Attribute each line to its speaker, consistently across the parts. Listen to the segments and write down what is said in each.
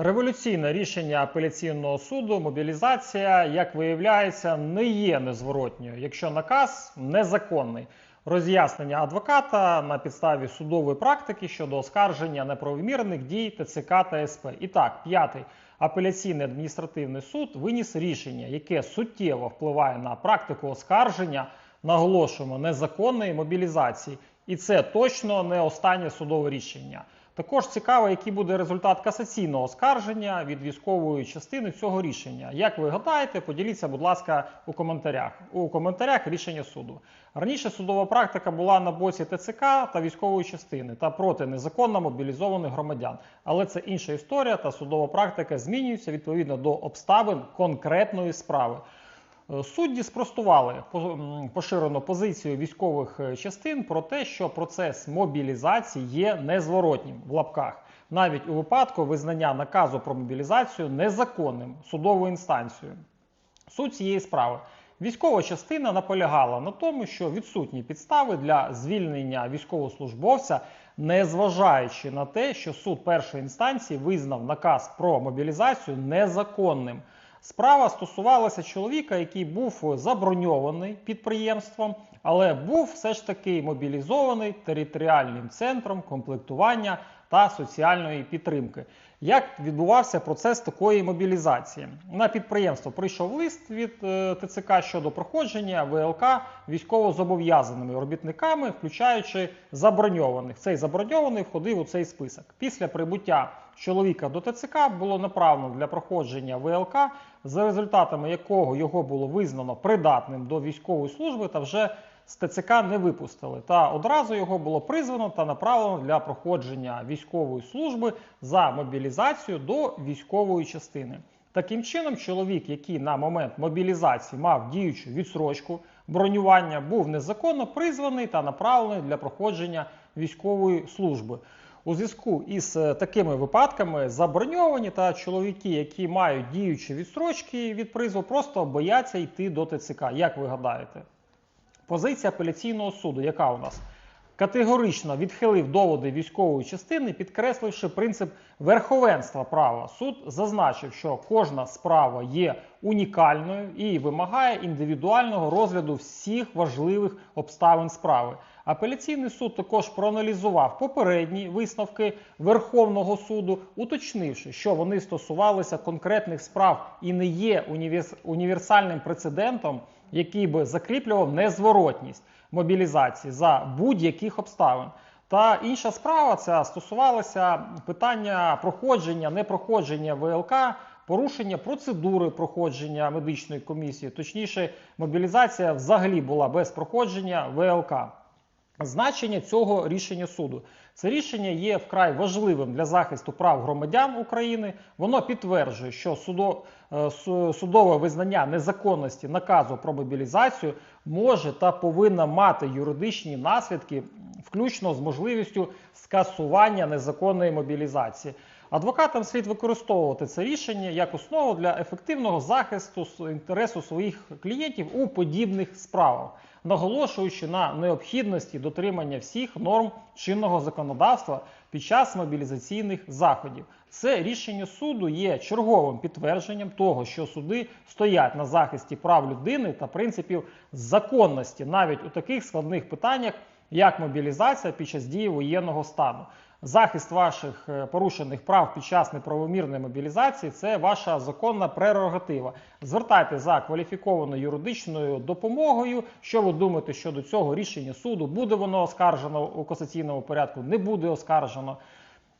Speaker 1: Революційне рішення апеляційного суду, мобілізація, як виявляється, не є незворотньою, якщо наказ незаконний. Роз'яснення адвоката на підставі судової практики щодо оскарження неправомірних дій ТЦК та СП. І так, п'ятий апеляційний адміністративний суд виніс рішення, яке суттєво впливає на практику оскарження, наголошуємо, незаконної мобілізації. І це точно не останнє судове рішення. Також цікаво, який буде результат касаційного оскарження від військової частини цього рішення. Як ви гадаєте, поділіться, будь ласка, у коментарях. У коментарях рішення суду. Раніше судова практика була на боці ТЦК та військової частини та проти незаконно мобілізованих громадян. Але це інша історія, та судова практика змінюється відповідно до обставин конкретної справи. Е, Судді спростували поширену позицію військових е, частин про те, що процес мобілізації є незворотнім в лапках, навіть у випадку визнання наказу про мобілізацію незаконним судовою інстанцією. Суть цієї справи. Військова частина наполягала на тому, що відсутні підстави для звільнення військовослужбовця, незважаючи на те, що суд першої інстанції визнав наказ про мобілізацію незаконним. Справа стосувалася чоловіка, який був заброньований підприємством, але був все ж таки мобілізований територіальним центром комплектування та соціальної підтримки. Як відбувався процес такої мобілізації? На підприємство прийшов лист від е, ТЦК щодо проходження ВЛК військовозобов'язаними робітниками, включаючи заброньованих. Цей заброньований входив у цей список. Після прибуття чоловіка до ТЦК було направлено для проходження ВЛК, за результатами якого його було визнано придатним до військової служби та вже з ТЦК не випустили. Та одразу його було призвано та направлено для проходження військової служби за мобілізацію до військової частини. Таким чином, чоловік, який на момент мобілізації мав діючу відсрочку бронювання, був незаконно призваний та направлений для проходження військової служби. У зв'язку із е, такими випадками заброньовані та чоловіки, які мають діючі відстрочки від призову, просто бояться йти до ТЦК. Як ви гадаєте? Позиція апеляційного суду, яка у нас категорично відхилив доводи військової частини, підкресливши принцип верховенства права. Суд зазначив, що кожна справа є унікальною і вимагає індивідуального розгляду всіх важливих обставин справи. Апеляційний суд також проаналізував попередні висновки Верховного суду, уточнивши, що вони стосувалися конкретних справ і не є універс- універсальним прецедентом, який би закріплював незворотність мобілізації за будь-яких обставин. Та інша справа ця стосувалася питання проходження, непроходження ВЛК, порушення процедури проходження медичної комісії, точніше, мобілізація взагалі була без проходження ВЛК. Значення цього рішення суду. Це рішення є вкрай важливим для захисту прав громадян України. Воно підтверджує, що судо, е, судове визнання незаконності наказу про мобілізацію може та повинна мати юридичні наслідки, включно з можливістю скасування незаконної мобілізації. Адвокатам слід використовувати це рішення як основу для ефективного захисту інтересу своїх клієнтів у подібних справах, наголошуючи на необхідності дотримання всіх норм чинного законодавства під час мобілізаційних заходів. Це рішення суду є черговим підтвердженням того, що суди стоять на захисті прав людини та принципів законності навіть у таких складних питаннях, як мобілізація під час дії воєнного стану. Захист ваших е, порушених прав під час неправомірної мобілізації це ваша законна прерогатива. Звертайте за кваліфікованою юридичною допомогою. Що ви думаєте щодо цього рішення суду? Буде воно оскаржено у касаційному порядку? Не буде оскаржено.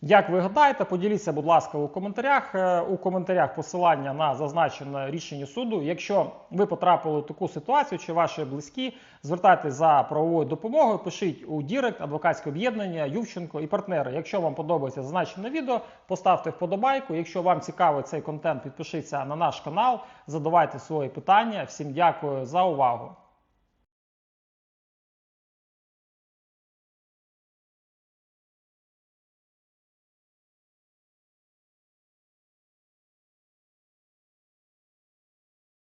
Speaker 1: Як ви гадаєте, поділіться, будь ласка, у коментарях. Е, У коментарях посилання на зазначене рішення суду. Якщо ви потрапили в таку ситуацію, чи ваші близькі, звертайтеся за правовою допомогою, пишіть у Дірект, адвокатське об'єднання, Ювченко і партнери. Якщо вам подобається зазначене відео, поставте вподобайку. Якщо вам цікавий цей контент, підпишіться на наш канал, задавайте свої питання. Всім дякую за увагу.